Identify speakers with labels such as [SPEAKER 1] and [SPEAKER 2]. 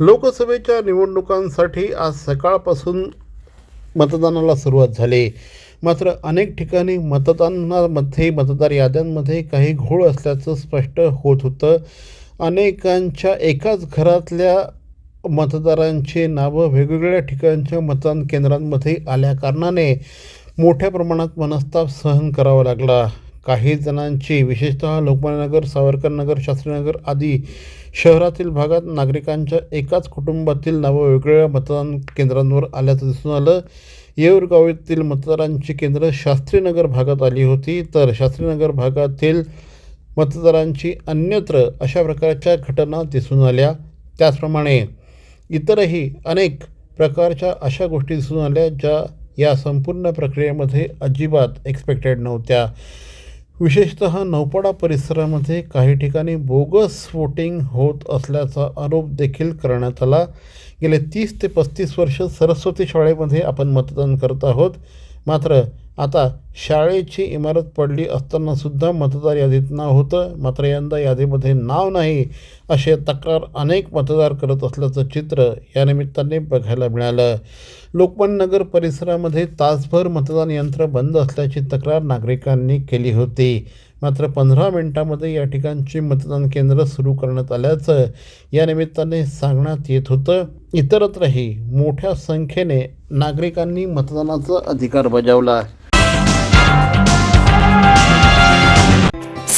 [SPEAKER 1] लोकसभेच्या निवडणुकांसाठी आज सकाळपासून मतदानाला सुरुवात झाली. मात्र अनेक ठिकाणी मतदानामध्ये मतदार याद्यांमध्ये काही घोळ असल्याचं स्पष्ट होत होतं. अनेकांच्या एकाच घरातल्या मतदारांची नावं वेगवेगळ्या ठिकाणच्या मतदान केंद्रांमध्ये आल्याकारणाने मोठ्या प्रमाणात मनस्ताप सहन करावा लागला. काही जणांची विशेषतः लोकमान्यनगर सावरकरनगर शास्त्रीनगर आदी शहरातील भागात नागरिकांच्या एकाच कुटुंबातील नावं वेगवेगळ्या मतदान केंद्रांवर आल्याचं दिसून आलं. येऊरगाव येथील मतदारांची केंद्र शास्त्रीनगर भागात आली होती. तर शास्त्रीनगर भागातील मतदारांची अन्यत्र अशा प्रकारच्या घटना दिसून आल्या. त्याचप्रमाणे इतरही अनेक प्रकारच्या अशा गोष्टी दिसून आल्या ज्या या संपूर्ण प्रक्रियेमध्ये अजिबात एक्सपेक्टेड नव्हत्या. विशेषतः नौपाडा परिसरामध्ये काही ठिकाणी बोगस वोटिंग होत असल्याचा आरोप देखील करण्यात आला. गेले तीस ते पस्तीस वर्ष सरस्वती शाळेमध्ये आपण मतदान करत आहोत. मात्र आता शाळेची इमारत पडली असतानासुद्धा मतदार यादीत नाव होतं. मात्र यंदा यादीमध्ये नाव नाही असे तक्रार अनेक मतदार करत असल्याचं चित्र या निमित्ताने बघायला मिळालं. लोकमान्य नगर परिसरामध्ये तासभर मतदान यंत्र बंद असल्याची तक्रार नागरिकांनी केली होती. मात्र पंधरा मिनटामध्ये या ठिकाणची मतदान केंद्र सुरू करण्यात आल्याचं या निमित्ताने सांगण्यात येत होतं. इतरत्रही मोठ्या संख्येने नागरिकांनी मतदानाचा अधिकार बजावला.